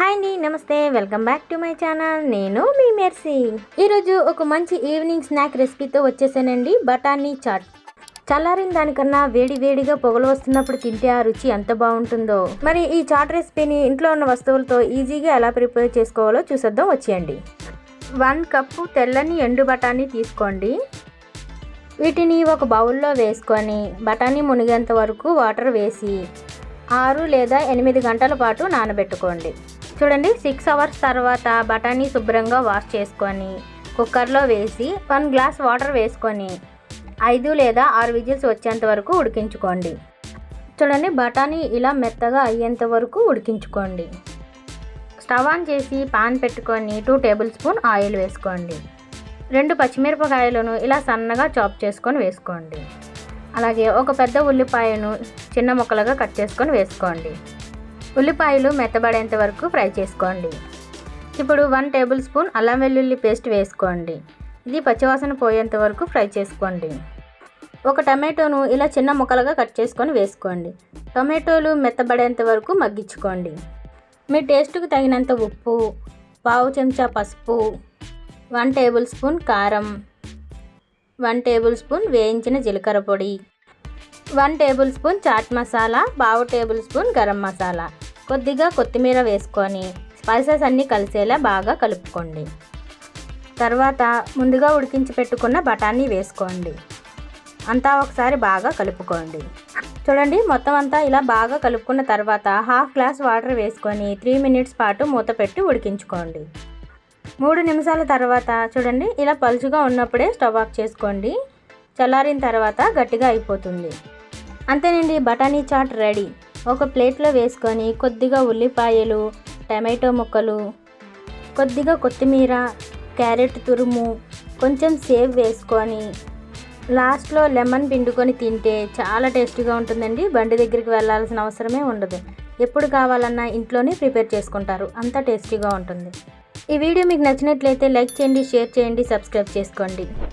Hi అండి నమస్తే welcome back to my channel. నేను మీ మెర్సీ. ఈరోజు ఒక మంచి ఈవినింగ్ స్నాక్ రెసిపీతో వచ్చేసానండి బఠానీ చాట్. చల్లారిన దానికన్నా వేడి వేడిగా పొగలు వస్తున్నప్పుడు తింటే ఆ రుచి ఎంత బాగుంటుందో. మరి ఈ చాట్ రెసిపీని ఇంట్లో ఉన్న వస్తువులతో ఈజీగా ఎలా ప్రిపేర్ చేసుకోవాలో చూసేద్దాం వచ్చేయండి. వన్ కప్పు తెల్లని ఎండు బఠానీ తీసుకోండి. వీటిని ఒక బౌల్లో వేసుకొని బఠానీ మునిగేంత వరకు వాటర్ వేసి ఆరు లేదా ఎనిమిది గంటల పాటు నానబెట్టుకోండి. చూడండి సిక్స్ అవర్స్ తర్వాత బఠానీ శుభ్రంగా వాష్ చేసుకొని కుక్కర్లో వేసి వన్ గ్లాస్ వాటర్ వేసుకొని ఐదు లేదా ఆరు విజిల్స్ వచ్చేంత వరకు ఉడికించుకోండి. చూడండి బఠానీ ఇలా మెత్తగా అయ్యేంత వరకు ఉడికించుకోండి. స్టవ్ ఆన్ చేసి పాన్ పెట్టుకొని టూ టేబుల్ స్పూన్ ఆయిల్ వేసుకోండి. రెండు పచ్చిమిరపకాయలను ఇలా సన్నగా చాప్ చేసుకొని వేసుకోండి. అలాగే ఒక పెద్ద ఉల్లిపాయను చిన్న ముక్కలుగా కట్ చేసుకొని వేసుకోండి. ఉల్లిపాయలు మెత్తబడేంత వరకు ఫ్రై చేసుకోండి. ఇప్పుడు వన్ టేబుల్ స్పూన్ అల్లం వెల్లుల్లి పేస్ట్ వేసుకోండి. ఇది పచ్చివాసన పోయేంత వరకు ఫ్రై చేసుకోండి. ఒక టమాటోను ఇలా చిన్న ముక్కలుగా కట్ చేసుకొని వేసుకోండి. టమాటోలు మెత్తబడేంత వరకు మగ్గించుకోండి. మీ టేస్ట్కి తగినంత ఉప్పు పావు చెంచా పసుపు వన్ టేబుల్ స్పూన్ కారం వన్ టేబుల్ స్పూన్ వేయించిన జీలకర్ర పొడి one tablespoon chaat masala పావు టేబుల్ స్పూన్ గరం మసాలా. కొద్దిగా కొత్తిమీర వేసుకొని స్పైసెస్ అన్నీ కలిసేలా బాగా కలుపుకోండి. తర్వాత ముందుగా ఉడికించి పెట్టుకున్న బఠానీ వేసుకోండి. అంతా ఒకసారి బాగా కలుపుకోండి. చూడండి మొత్తం అంతా ఇలా బాగా కలుపుకున్న తర్వాత హాఫ్ గ్లాస్ వాటర్ వేసుకొని త్రీ మినిట్స్ పాటు మూత పెట్టి ఉడికించుకోండి. మూడు నిమిషాల తర్వాత చూడండి ఇలా పలుచుగా ఉన్నప్పుడే స్టవ్ ఆఫ్ చేసుకోండి. చల్లారిన తర్వాత గట్టిగా అయిపోతుంది. అంతేనండి బఠానీ చాట్ రెడీ. ఒక ప్లేట్లో వేసుకొని కొద్దిగా ఉల్లిపాయలు టమాటో ముక్కలు కొద్దిగా కొత్తిమీర క్యారెట్ తురుము కొంచెం సేవ్ వేసుకొని లాస్ట్లో లెమన్ పిండుకొని తింటే చాలా టేస్టీగా ఉంటుందండి. బండి దగ్గరికి వెళ్ళాల్సిన అవసరమే ఉండదు. ఎప్పుడు కావాలన్నా ఇంట్లోనే ప్రిపేర్ చేసుకుంటారు. అంత టేస్టీగా ఉంటుంది. ఈ వీడియో మీకు నచ్చినట్లయితే లైక్ చేయండి షేర్ చేయండి సబ్స్క్రైబ్ చేసుకోండి.